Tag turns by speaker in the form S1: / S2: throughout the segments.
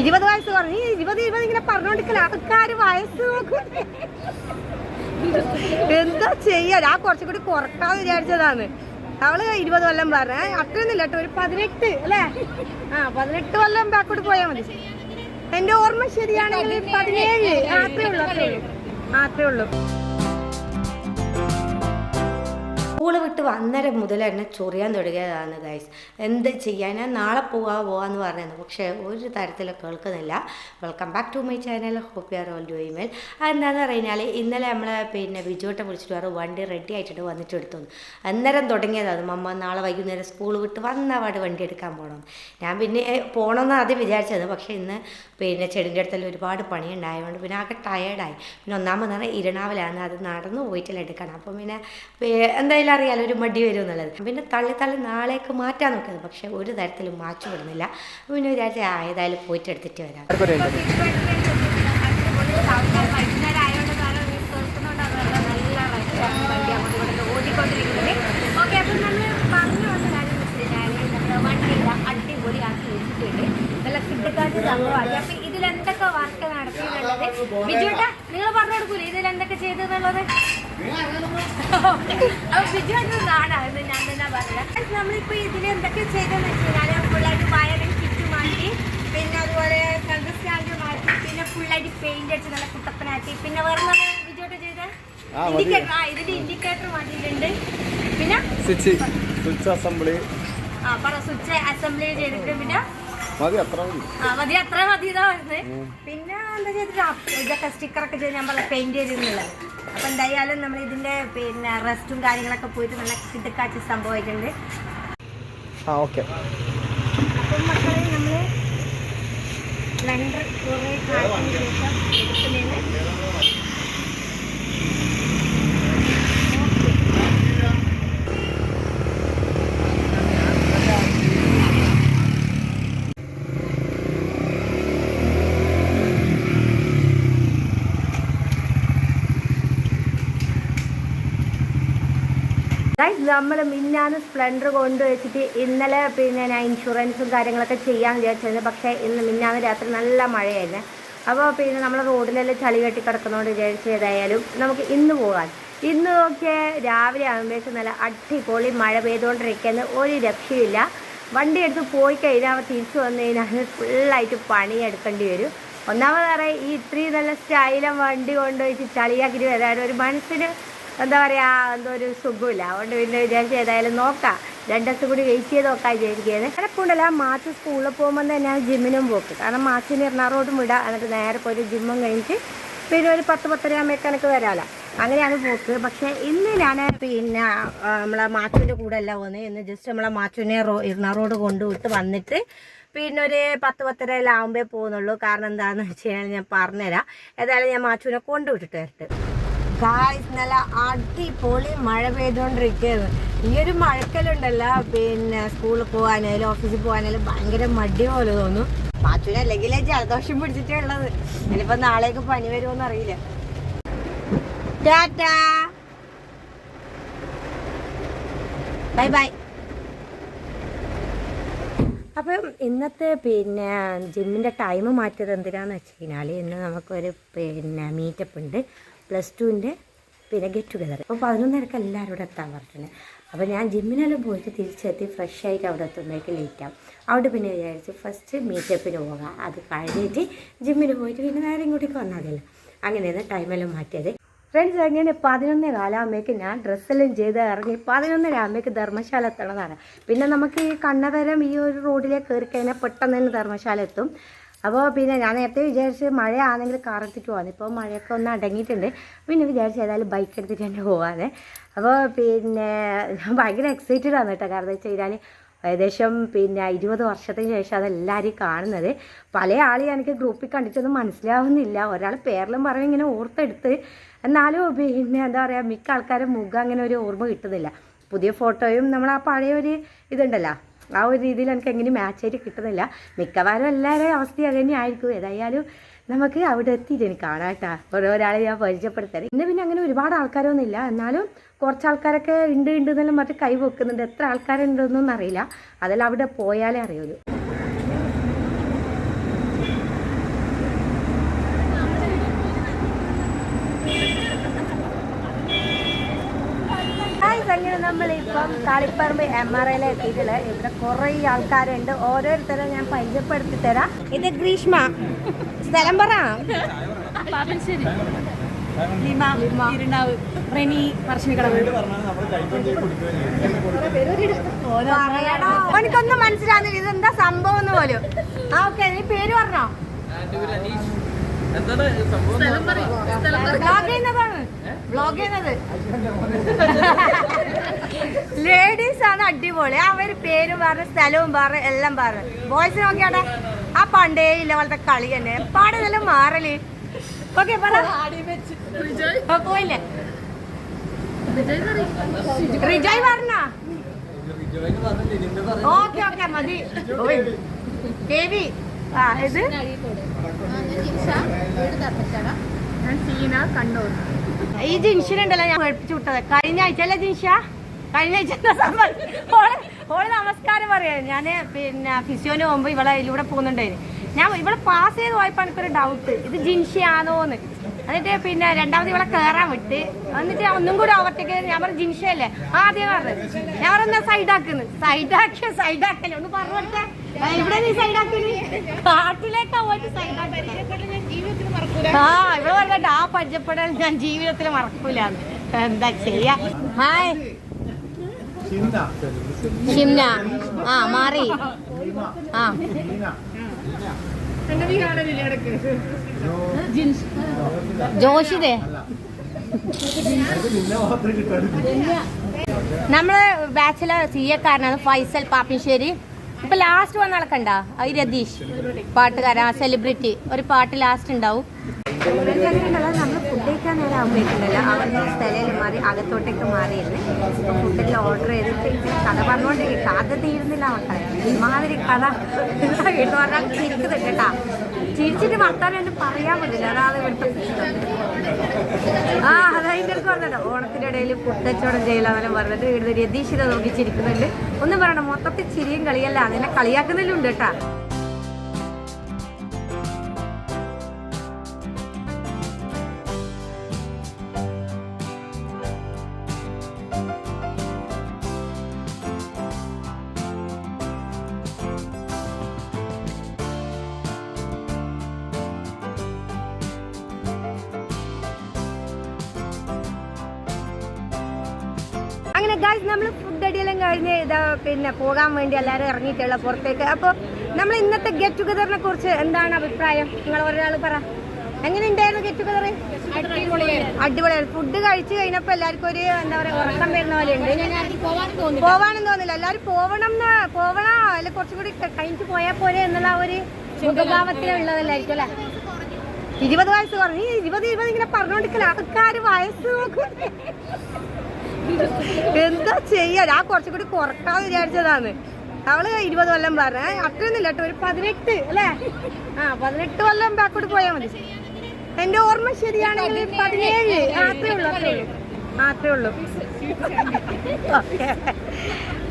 S1: ഇരുപത് വയസ്സ് പറഞ്ഞു. ഈ ഇരുപത് ഇരുപത് ഇങ്ങനെ പറഞ്ഞോണ്ടിരിക്കല ആൾക്കാർ വയസ്സ് നോക്കും. എന്താ ചെയ്യാ? ഞാൻ കുറച്ചും കൂടി കുറക്കാന്ന് വിചാരിച്ചതാണ്. അവൾ ഇരുപത് കൊല്ലം പറഞ്ഞ. അത്രയൊന്നുമില്ല കേട്ടോ. ഒരു പതിനെട്ട് അല്ലേ? ആ പതിനെട്ട് കൊല്ലം ബാക്കോട്ട് പോയാൽ മതി. എന്റെ ഓർമ്മ ശരിയാണെങ്കിൽ പതിനേഴ്. ആ, അത്രേ ഉള്ളൂ അത്രേ ഉള്ളൂ. അത്രേ ഉള്ളൂ. സ്കൂൾ വിട്ട് വന്നര മുതൽ എന്നെ ചൊറിയാൻ തുടങ്ങിയതാണ് ഗൈസ് എന്ത് ചെയ്യാൻ? ഞാൻ നാളെ പോവാ പോവാന്ന് പറഞ്ഞത് പക്ഷേ ഒരു തരത്തിൽ കേൾക്കുന്നില്ല. Welcome back to my channel hope you all do email എന്താണെന്ന് പറഞ്ഞാൽ ഇന്നലെ നമ്മളെ പിന്നെ ബിജുവട്ടെ വിളിച്ചിട്ട് പറഞ്ഞു വണ്ടി റെഡി ആയിട്ടുണ്ട് വന്നിട്ട് എടുത്തു അന്നേരം തുടങ്ങിയതാണ് മമ്മ നാളെ വൈകുന്നേരം സ്കൂൾ വിട്ട് വന്ന പാട് വണ്ടി എടുക്കാൻ പോകണം ഞാൻ പിന്നെ പോകണമെന്ന് ആദ്യം വിചാരിച്ചത്. പക്ഷേ ഇന്ന് പിന്നെ ചെടിന്റെ അടുത്തെല്ലാം ഒരുപാട് പണി പണിയുണ്ടായതുകൊണ്ട് പിന്നെ ആകെ ടയേർഡായി പിന്നെ ഒന്നാമത് പറഞ്ഞാൽ ഇരണാവിലാണ് അത് നടന്നു പോയിട്ടില്ല എടുക്കണം അപ്പം പിന്നെ എന്തായാലും അറിയാലോ ഒരു മടി വരും എന്നുള്ളത് പിന്നെ തള്ളി തള്ളി നാളേക്ക് മാറ്റാൻ നോക്കുന്നത്. പക്ഷെ ഒരു തരത്തിലും മാറ്റി വിടുന്നില്ല പിന്നെ വിചാരിച്ച ഏതായാലും പോയിട്ട് എടുത്തിട്ട് വരാം. നമ്മൾ പറഞ്ഞു വന്ന കാര്യം അടിപൊളിയാക്കി വെച്ചിട്ടുണ്ട് നല്ല എന്തൊക്കെ വർക്ക് നടത്തിയിട്ടുള്ളത് ബിജുട്ടാ നിങ്ങൾ പറഞ്ഞു കൊടുക്കൂലേ ഇതിൽ അപ്പൊ ബിജുവിന്റെ ഇത് ഞാൻ തന്നെ പറഞ്ഞത് നമ്മളിപ്പോ ഇതിൽ എന്തൊക്കെ ചെയ്തെന്ന് വെച്ച് കഴിഞ്ഞാൽ ഫുള്ളായിട്ട് വയറിങ് കിറ്റ് മാറ്റി പിന്നെ അതുപോലെ കണ്ടർ സ്റ്റാൻഡ് മാറ്റി പിന്നെ ഫുള്ളായിട്ട് പെയിന്റ് അടിച്ച് നല്ല കുട്ടപ്പനാക്കി. പിന്നെ വേറെ ബിജുട്ട് ചെയ്ത. ഇൻഡിക്കേറ്റർ ആ ഇതിന്റെ ഇൻഡിക്കേറ്റർ മാറ്റിയിട്ടുണ്ട്. പിന്നെ?
S2: സ്വിച്ച് സ്വിച്ച് അസംബ്ലി
S1: ആ പറ സ്വിച്ച് അസംബ്ലി ചെയ്തിട്ട് പിന്നെ?
S2: മതി അത്ര മതി.
S1: മതി അത്ര മതി ഇതാ വരുന്നത് പിന്നെ എന്താ ചെയ്തിട്ട്? ഇതൊക്കെ സ്റ്റിക്കറൊക്കെ ചെയ്ത് ഞാൻ പറഞ്ഞ പെയിന്റ് ചെയ്തിരുന്നുള്ളത് അപ്പൊ എന്തായാലും നമ്മൾ ഇതിന്റെ പിന്നെ റെസ്റ്റും കാര്യങ്ങളൊക്കെ പോയിട്ട് നല്ല കിടക്കാച്ച സംഭവമായിട്ടുണ്ട്
S2: ആ ഓക്കെ.
S1: അപ്പം മക്കളെ നമ്മൾ ബ്ലണ്ടർ കുറേ കാലത്തിന് ശേഷം എടുക്കുന്നതിന് നമ്മൾ മിന്നാന്ന് സ്പ്ലെൻഡർ കൊണ്ടുവച്ചിട്ട് ഇന്നലെ പിന്നെ ഞാൻ ഇൻഷുറൻസും കാര്യങ്ങളൊക്കെ ചെയ്യാൻ വിചാരിച്ചിരുന്നു. പക്ഷേ ഇന്ന് മിന്നാന്ന് രാത്രി നല്ല മഴയായിരുന്നു. അപ്പോൾ പിന്നെ നമ്മൾ റോഡിലെല്ലാം ചളി കെട്ടി കിടക്കുന്നതുകൊണ്ട് വിചാരിച്ച് ഏതായാലും നമുക്ക് ഇന്ന് പോകാം. ഇന്ന് ഒക്കെ രാവിലെ ആകുമ്പോഴേക്കും നല്ല അടിപൊളി മഴ പെയ്തുകൊണ്ടിരിക്കുന്ന. ഒരു രക്ഷയില്ല വണ്ടി എടുത്ത് പോയി കഴിഞ്ഞാൽ തിരിച്ചു വന്നു കഴിഞ്ഞാൽ ഫുള്ളായിട്ട് പണിയെടുക്കേണ്ടി വരും. ഒന്നാമത് പറയാം ഈ ഇത്രയും നല്ല സ്റ്റൈലും വണ്ടി കൊണ്ടുപോയിട്ട് ചളിയാക്കിയിട്ട് വരാൻ ഒരു മനസ്സിന് എന്താ പറയാ എന്തോ ഒരു സുഖമില്ല അതുകൊണ്ട് പിന്നെ വിചാരിച്ച് ഏതായാലും നോക്കാം. രണ്ട് ദിവസം കൂടി വെയിറ്റ് ചെയ്ത് നോക്കാൻ വിചാരിക്കുകയാണ്. കിടപ്പുണ്ടല്ല മാച്ച് സ്കൂളിൽ പോകുമ്പോൾ തന്നെ ജിമ്മിനും പോക്ക്. കാരണം മാച്ചിന് എറണാകുളത്തും വിടാം. എന്നിട്ട് നേരെ പോയി ജിമ്മും കഴിഞ്ഞിട്ട് പിന്നെ ഒരു പത്ത് പത്തര ആകുമ്പോഴേക്ക് എനിക്ക് വരാമല്ലോ അങ്ങനെയാണ് പോക്ക്. പക്ഷേ ഇന്ന് ഞാൻ പിന്നെ നമ്മളെ മാച്ചുവിന്റെ കൂടെ അല്ല പോകുന്നത് ഇന്ന് ജസ്റ്റ് നമ്മളെ മാച്ചുവിനെ റോ ഇരുന്നാറോട് കൊണ്ടുവിട്ട് വന്നിട്ട് പിന്നെ ഒരു പത്ത് പത്തരയിലാവുമ്പോൾ പോകുന്നുള്ളൂ. കാരണം എന്താണെന്ന് വെച്ച് കഴിഞ്ഞാൽ ഞാൻ പറഞ്ഞുതരാം. ഏതായാലും ഞാൻ മാച്ചുവിനെ കൊണ്ടുവിട്ടിട്ട് വരട്ടെ. ഗായ്സ് നല്ല അടിപൊളി മഴ പെയ്തുകൊണ്ടിരിക്കുകയാണ്. ഈ ഒരു മഴക്കലുണ്ടല്ലോ പിന്നെ സ്കൂളിൽ പോകാനായാലും ഓഫീസിൽ പോകാനായാലും ഭയങ്കര മടി പോലെ തോന്നും. മാച്ചുവിന് അല്ലെങ്കിൽ ജലദോഷം പിടിച്ചിട്ടേ ഉള്ളത്. ഇനിയിപ്പോ നാളേക്ക് പനി വരുമോന്ന് അറിയില്ല. ടാറ്റാ. ബൈ ബൈ അപ്പം ഇന്നത്തെ പിന്നെ ജിമ്മിന്റെ ടൈം മാറ്റിയത് എന്തിനാന്ന് വെച്ച് കഴിഞ്ഞാൽ ഇന്ന് നമുക്കൊരു പിന്നെ മീറ്റപ്പ് ഉണ്ട്. പ്ലസ് ടുവിന്റെ പിന്നെ ഗെറ്റ് ടുഗദർ. അപ്പോൾ പതിനൊന്നരക്ക് എല്ലാവരും ഇവിടെ എത്താൻ പറഞ്ഞിട്ടുണ്ട്. അപ്പോൾ ഞാൻ ജിമ്മിനെല്ലാം പോയിട്ട് തിരിച്ചെത്തി ഫ്രഷ് ആയിട്ട് അവിടെ എത്തുമ്പോഴേക്ക് ലേറ്റ് ആവും. അവിടെ പിന്നെ വിചാരിച്ച് ഫസ്റ്റ് മീറ്റപ്പിന് പോകാം. അത് കഴിഞ്ഞിട്ട് ജിമ്മിന് പോയിട്ട് പിന്നെ നേരെ ഇങ്ങോട്ടേക്ക് വന്നാൽ മതിയല്ലോ. അങ്ങനെയാണ് ടൈമെല്ലാം മാറ്റിയത്. ഫ്രണ്ട്സ് അങ്ങനെ പതിനൊന്നേ കാലാകുമ്പോഴേക്ക് ഞാൻ ഡ്രസ്സെല്ലാം ചെയ്ത് ഇറങ്ങി പതിനൊന്നര ആകുമ്പോഴേക്ക് ധർമ്മശാല എത്തണതാണ്. പിന്നെ നമുക്ക് ഈ കണ്ണവരം ഈ ഒരു റോഡിലേക്ക് കയറി കഴിഞ്ഞാൽ പെട്ടെന്ന് തന്നെ ധർമ്മശാല എത്തും. അപ്പോൾ പിന്നെ ഞാൻ നേരത്തെ വിചാരിച്ച് മഴയാണെങ്കിൽ കാർ എടുത്തിട്ട് പോകാൻ ഇപ്പോൾ മഴയൊക്കെ ഒന്ന് അടങ്ങിയിട്ടുണ്ട്. പിന്നെ വിചാരിച്ച് ഏതായാലും ബൈക്ക് എടുത്തിട്ട് തന്നെ പോകാന് അപ്പോൾ പിന്നെ ഞാൻ ഭയങ്കര എക്സൈറ്റഡ് ആണ് കേട്ടോ. കാരണം വെച്ച് കഴിഞ്ഞാൽ ഏകദേശം പിന്നെ ഇരുപത് വർഷത്തിന് ശേഷം അതെല്ലാവരും കാണുന്നത്. പല ആളെയും എനിക്ക് ഗ്രൂപ്പിൽ കണ്ടിട്ടൊന്നും മനസ്സിലാവുന്നില്ല. ഒരാൾ പേരിലും പറഞ്ഞ് ഇങ്ങനെ ഓർത്തെടുത്ത്. എന്നാലും പിന്നെ എന്താ പറയുക മിക്ക ആൾക്കാരും മുഖം അങ്ങനെ ഒരു ഓർമ്മ കിട്ടുന്നില്ല. പുതിയ ഫോട്ടോയും നമ്മൾ ആ പഴയ ഒരു ഇതുണ്ടല്ലോ. ആ ഒരു രീതിയിൽ എനിക്ക് എങ്ങനെ മാച്ച് ആയിട്ട് കിട്ടുന്നില്ല. മിക്കവാറും എല്ലാവരുടെയും അവസ്ഥ തന്നെ ആയിരിക്കും. ഏതായാലും നമുക്ക് അവിടെ എത്തിയിട്ട് എനിക്ക് കാണാം കേട്ടോ. ഓരോരാളെ ഞാൻ പരിചയപ്പെടുത്തരാം ഇന്ന് പിന്നെ അങ്ങനെ ഒരുപാട് ആൾക്കാരൊന്നും ഇല്ല. എന്നാലും കുറച്ച് ആൾക്കാരൊക്കെ ഉണ്ട് ഉണ്ട് എന്നെല്ലാം മറ്റു കൈ വെക്കുന്നുണ്ട്. എത്ര ആൾക്കാരുണ്ടെന്നൊന്നും അറിയില്ല. അതെല്ലാം അവിടെ പോയാലേ അറിയുള്ളൂ. കാളിപ്പറമ്പ് എം ആർ ഐയിൽ എത്തിയിട്ടുള്ളത് ഇവിടെ കുറേ ആൾക്കാരുണ്ട്. ഓരോരുത്തരും ഞാൻ പരിചയപ്പെടുത്തി തരാം. ഇത് ഗ്രീഷ്മ. സ്ഥലം പറ. എനിക്കൊന്നും മനസ്സിലാകുന്നില്ല ഇതെന്താ സംഭവം എന്ന് പോലും. ആ ഓക്കെ നീ പേര് പറഞ്ഞോ?
S3: സ്ഥലം
S1: വ്ലോഗ് ചെയ്യുന്നത് ലേഡീസ് ആണ് അടിപൊളി. അവർ പേരും പറഞ്ഞു സ്ഥലവും പറഞ്ഞു എല്ലാം പറഞ്ഞു. ബോയ്സ് നോക്കിയാടെ ആ പണ്ടേ ഇല്ല പോലത്തെ കളി തന്നെ. പാടെല്ലാം മാറൽ. ഓക്കെ പോയില്ലേ? റിജോയ് പറഞ്ഞ? ഓക്കെ ഓക്കെ മതി. ദേവി ആ ഇത്?
S3: ഞാൻ സീന കണ്ണൂർ.
S1: ഈ ജിൻഷിനെ ഉണ്ടല്ലോ ഞാൻ പഠിപ്പിച്ചു വിട്ടത്. കഴിഞ്ഞ ആഴ്ച അല്ലേ ജിൻഷ കഴിഞ്ഞ ആഴ്ച നമസ്കാരം പറയാം. ഞാൻ പിന്നെ ഫിസിയോന് പോകുമ്പോൾ ഇവളെ ഇതിലൂടെ പോകുന്നുണ്ടായിരുന്നു ഞാൻ ഇവിടെ പാസ് ചെയ്ത് പോയപ്പോൾ എനിക്കൊരു ഡൗട്ട് ഇത് ജിൻഷിയാണോന്ന്. എന്നിട്ട് പിന്നെ രണ്ടാമത് ഇവിടെ കയറാൻ വിട്ട്. എന്നിട്ട് ഒന്നും കൂടി ഓവർടേക്ക് ഞാൻ പറഞ്ഞു ജിൻഷയല്ലേ? ആദ്യം പറഞ്ഞത്. ഞാൻ പറഞ്ഞ സൈഡാക്കുന്നു സൈഡാക്കിയ സൈഡാക്കല്ലേ ഒന്ന് പറഞ്ഞു ഇവിടെ നീ സൈഡാക്കൽ കാട്ടിലേക്കാ പോയിട്ട് സൈഡാക്കൽ ആ ഇവിടെ പറഞ്ഞിട്ട് ആ പരിചയപ്പെടൽ ഞാൻ ജീവിതത്തിൽ മറക്കൂല. എന്താ ചെയ്യാ? ഹായ് ഷിംന. ആ മാറി. ആ. ജോഷിതേ നമ്മൾ ബാച്ചിലർ സി എക്കാരനാണ് ഫൈസൽ പാപ്പിശ്ശേരി. ഇപ്പൊ ലാസ്റ്റ് വന്ന ആൾക്കണ്ട അത് രതീഷ് പാട്ടുകാരൻ സെലിബ്രിറ്റി ഒരു പാട്ട് ലാസ്റ്റ് ഉണ്ടാവും. നമ്മൾ ഫുഡ് കഴിക്കാൻ നേരം ആകുമ്പോഴേക്കുണ്ടല്ലോ അവിടുന്ന് സ്ഥലയിൽ മാറി അകത്തോട്ടേക്ക് മാറിയിരുന്നു ഫുഡെല്ലാം ഓർഡർ ചെയ്തിട്ട് കഥ പറഞ്ഞുകൊണ്ടിരിക്കും കഥ തീരുന്നില്ല മക്കളെ. ഇമാതിരി കഥ. വീട്ടിൽ പറഞ്ഞാൽ ചിരിക്കുന്നുണ്ട് കേട്ടാ. ചിരിച്ചിട്ട് വർത്താനം ഒന്നും പറയാൻ പറ്റില്ല. അതാണ് ഇവിടുത്തെ ആ അതതിന്റെ അടുത്ത് പറഞ്ഞല്ലോ. ഓണത്തിന്റെ ഇടയിൽ പുട്ടച്ചോടം ചെയ്യലാന്നെ പറഞ്ഞിട്ട് ഇവിടുന്ന് രതീഷിനെ നോക്കി ചിരിക്കുന്നുണ്ട്. ഒന്നും പറയണം മൊത്തത്തിൽ ചിരിയും കളിയല്ല അതിനെ കളിയാക്കുന്നതിലുണ്ട് കേട്ടാ. നമ്മൾ ഫുഡ് അടിയെല്ലാം കഴിഞ്ഞ് ഇതാ പിന്നെ പോകാൻ വേണ്ടി എല്ലാവരും ഇറങ്ങിയിട്ടുള്ള പുറത്തേക്ക്. അപ്പോൾ നമ്മൾ ഇന്നത്തെ ഗെറ്റ് ടുഗദറിനെ കുറിച്ച് എന്താണ് അഭിപ്രായം? നിങ്ങൾ ഒരാൾ പറ. എങ്ങനെ ഉണ്ടായിരുന്നു ഗെറ്റ് ടുഗദർ അടിപൊളിയായിരുന്നു. ഫുഡ് കഴിച്ചു കഴിഞ്ഞപ്പോൾ എല്ലാവർക്കും ഒരു എന്താ പറയുക ഉറക്കം വരുന്ന പോലെ ഉണ്ട് പോവാനും തോന്നില്ല. എല്ലാവരും പോവണം എന്ന് പോവണോ? അല്ലെ കുറച്ചും കൂടി കഴിഞ്ഞിട്ട് പോയാൽ പോലെ എന്നുള്ള ഒരു മുഖഭാവത്തിലുള്ളതല്ലായിരിക്കും അല്ലേ? ഇരുപത് വയസ്സ് പറഞ്ഞു ഈ ഇരുപത് ഇരുപത് ഇങ്ങനെ പറഞ്ഞോണ്ടിരിക്കല ആൾക്കാർ വയസ്സ് നോക്കും. എന്താ ചെയ്യാ? ഞാൻ കുറച്ചും കൂടി കുറക്കാന്ന് വിചാരിച്ചതാണ്. അവൾ ഇരുപത് കൊല്ലം പറഞ്ഞ. അത്രയൊന്നുമില്ല കേട്ടോ. ഒരു പതിനെട്ട് അല്ലേ? ആ പതിനെട്ട് കൊല്ലം ബാക്കോട്ട് പോയാൽ മതി. എന്റെ ഓർമ്മ ശരിയാണെങ്കിൽ പതിനേഴ്. അത്രേ ഉള്ളൂ അത്രേ ഉള്ളൂ. അത്രേ ഉള്ളൂ.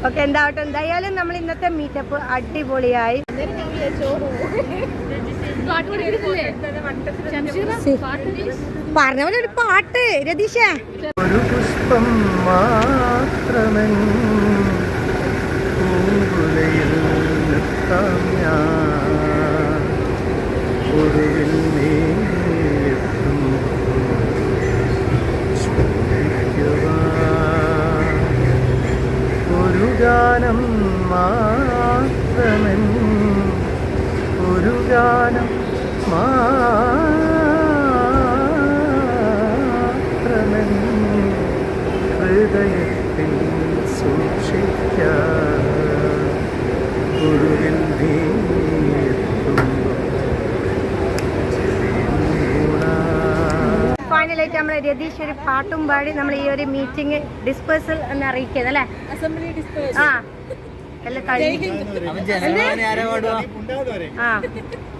S1: ഓക്കെ. എന്താവട്ടെ. എന്തായാലും നമ്മൾ ഇന്നത്തെ മീറ്റപ്പ് അടിപൊളിയായി. പറഞ്ഞ പോലെ ഒരു പാട്ട്. രതീഷേ.
S2: ഒരു മാത്രമേ പൂങ്കുലയിൽ നിർത്താം ഞാൻ. ഒടുവിൽ ഒരു ഗാനം മാത്രമൻ ഒരു ഗാനം മാത്രമൻ
S1: ഫൈനലായിട്ട് നമ്മൾ രതീഷ് ഒരു പാട്ടും പാടി നമ്മൾ ഈ ഒരു മീറ്റിംഗ് ഡിസ്പേഴ്സൽ എന്ന് അറിയിക്കുന്നത് അല്ലേ? ആ. ആ.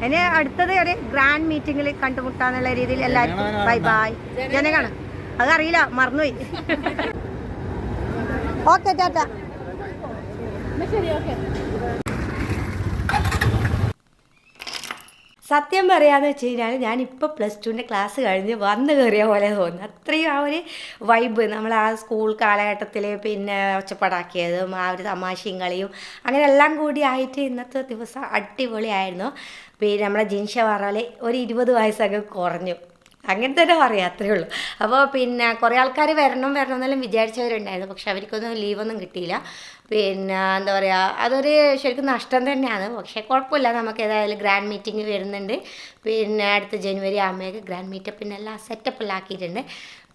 S1: ഇനി അടുത്തത് ഒരു ഗ്രാൻഡ് മീറ്റിംഗിൽ കണ്ടുമുട്ടാന്നുള്ള രീതിയിൽ എല്ലാവർക്കും ബൈ ബൈ ജനഗണ അതറിയില്ല മറന്നുപോയി. ഓക്കെ
S3: ചേട്ടാ
S1: സത്യം പറയാന്ന് വെച്ച് കഴിഞ്ഞാൽ ഞാനിപ്പോൾ പ്ലസ് ടുവിന്റെ ക്ലാസ് കഴിഞ്ഞ് വന്ന് കയറിയ പോലെ തോന്നുന്നു അത്രയും ആ ഒരു വൈബ് നമ്മൾ ആ സ്കൂൾ കാലഘട്ടത്തിൽ പിന്നെ ഒച്ചപ്പാടാക്കിയതും ആ ഒരു തമാശയും കളിയും അങ്ങനെ എല്ലാം കൂടി ആയിട്ട് ഇന്നത്തെ ദിവസം അടിപൊളിയായിരുന്നു. പിന്നെ നമ്മുടെ ജിൻഷ പറഞ്ഞാൽ ഒരു ഇരുപത് വയസ്സൊക്കെ കുറഞ്ഞു. അങ്ങനെ തന്നെ പറയാം അത്രേ ഉള്ളൂ. അപ്പോൾ പിന്നെ കുറേ ആൾക്കാർ വരണം വരണം എന്നെല്ലാം വിചാരിച്ചവരുണ്ടായിരുന്നു. പക്ഷെ അവർക്കൊന്നും ലീവൊന്നും കിട്ടിയില്ല. പിന്നെ എന്താ പറയുക അതൊരു ശരിക്കും നഷ്ടം തന്നെയാണ്. പക്ഷേ കുഴപ്പമില്ല. നമുക്ക് ഏതായാലും ഗ്രാൻഡ് മീറ്റിംഗ് വരുന്നുണ്ട്. പിന്നെ അടുത്ത ജനുവരി ആകുമ്പോഴേക്ക് ഗ്രാൻഡ് മീറ്റപ്പിനെല്ലാം സെറ്റപ്പിലാക്കിയിട്ടുണ്ട്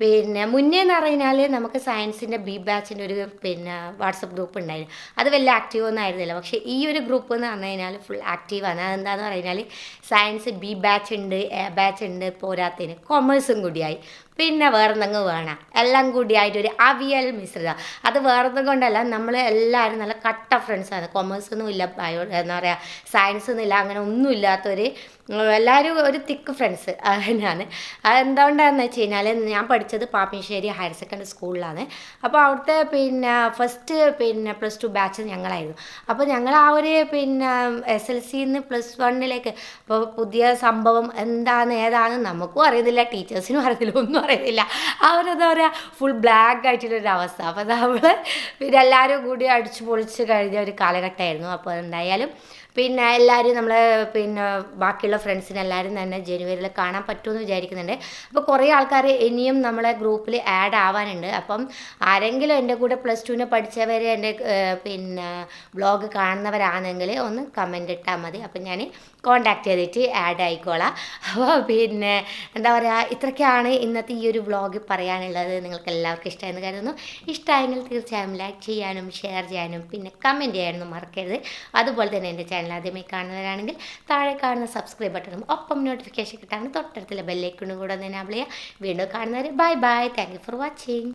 S1: പിന്നെ മുന്നേ എന്ന് പറഞ്ഞാൽ നമുക്ക് സയൻസിന്റെ ബി ബാച്ചിന്റെ ഒരു പിന്നെ വാട്സപ്പ് ഗ്രൂപ്പ് ഉണ്ടായിരുന്നു. അത് വലിയ ആക്റ്റീവ് ഒന്നും ആയിരുന്നില്ല. പക്ഷേ ഈ ഒരു ഗ്രൂപ്പ് എന്ന് പറഞ്ഞു കഴിഞ്ഞാൽ ഫുൾ ആക്റ്റീവാണ് അതെന്താന്ന് പറഞ്ഞാൽ സയൻസ് ബി ബാച്ച് ഉണ്ട് എ ബാച്ച് ഉണ്ട് പോരാത്തതിന് കൊമേഴ്സും കൂടിയായി. പിന്നെ വേറെന്തെങ്കിലും വേണം. എല്ലാം കൂടിയായിട്ട് ഒരു അവിയൽ മിശ്രിതം. അത് വേറെന്തും കൊണ്ടല്ല നമ്മൾ എല്ലാവരും നല്ല കട്ട ഫ്രണ്ട്സാണ് കൊമേഴ്സ് ഒന്നും ഇല്ല ബയോ എന്താ പറയുക സയൻസ് ഒന്നും ഇല്ല അങ്ങനെ ഒന്നും ഇല്ലാത്തൊരു എല്ലാവരും ഒരു തിക്ക് ഫ്രണ്ട്സ് തന്നെയാണ് അതെന്തുകൊണ്ടാണെന്ന് വെച്ച് കഴിഞ്ഞാൽ ഞാൻ പഠിച്ചത് പാപ്പിശ്ശേരി ഹയർ സെക്കൻഡറി സ്കൂളിലാണ് അപ്പോൾ അവിടുത്തെ പിന്നെ ഫസ്റ്റ് പിന്നെ പ്ലസ് ടു ബാച്ച് ഞങ്ങളായിരുന്നു. അപ്പോൾ ഞങ്ങൾ ആ ഒരു പിന്നെ എസ് എൽ സിന്ന് പ്ലസ് വണ്ണിലേക്ക് അപ്പോൾ പുതിയ സംഭവം എന്താണ് ഏതാണ് നമുക്കും അറിയുന്നില്ല ടീച്ചേഴ്സിനും അറിയത്തില്ല ഒന്നും അറിയുന്നില്ല അവരെന്താ പറയുക ഫുൾ ബ്ലാക്ക് ആയിട്ടുള്ളൊരു അവസ്ഥ അപ്പോൾ നമ്മൾ പിന്നെ എല്ലാവരും കൂടി അടിച്ചു പൊളിച്ച് കഴിഞ്ഞ ഒരു കാലഘട്ടമായിരുന്നു. അപ്പോൾ എന്തായാലും പിന്നെ എല്ലാവരും നമ്മൾ പിന്നെ ബാക്കിയുള്ള ഫ്രണ്ട്സിനെ എല്ലാവരും തന്നെ ജനുവരിയിൽ കാണാൻ പറ്റുമെന്ന് വിചാരിക്കുന്നുണ്ട്. അപ്പോൾ കുറേ ആൾക്കാർ ഇനിയും നമ്മളെ ഗ്രൂപ്പിൽ ആഡ് ആവാനുണ്ട്. അപ്പം ആരെങ്കിലും എന്റെ കൂടെ പ്ലസ് ടുവിനെ പഠിച്ചവർ എന്റെ പിന്നെ ബ്ലോഗ് കാണുന്നവരാണെങ്കിൽ ഒന്ന് കമന്റ് ഇട്ടാൽ മതി. അപ്പം ഞാൻ കോണ്ടാക്ട് ചെയ്തിട്ട് ആഡ് ആയിക്കോളാം. അപ്പോൾ പിന്നെ എന്താ പറയുക ഇത്രയ്ക്കാണ് ഇന്നത്തെ ഈ ഒരു വ്ളോഗ് പറയാനുള്ളത്. നിങ്ങൾക്ക് എല്ലാവർക്കും ഇഷ്ടമായെന്ന് കരുതുന്നു. ഇഷ്ടമായെങ്കിൽ തീർച്ചയായും ലൈക്ക് ചെയ്യാനും ഷെയർ ചെയ്യാനും പിന്നെ കമന്റ് ചെയ്യാനൊന്നും മറക്കരുത്. അതുപോലെ തന്നെ എന്റെ ചാനൽ ആദ്യമായി കാണുന്നവരാണെങ്കിൽ താഴെ കാണുന്ന സബ്സ്ക്രൈബ് ബട്ടണും ഒപ്പം നോട്ടിഫിക്കേഷൻ കിട്ടാൻ തൊട്ടടുത്തുള്ള ബെല്ലൈക്കണും കൂടെ ഒന്ന് എനാബിൾ ചെയ്യുക. വീണ്ടും കാണുന്നവർ bye bye thank for watching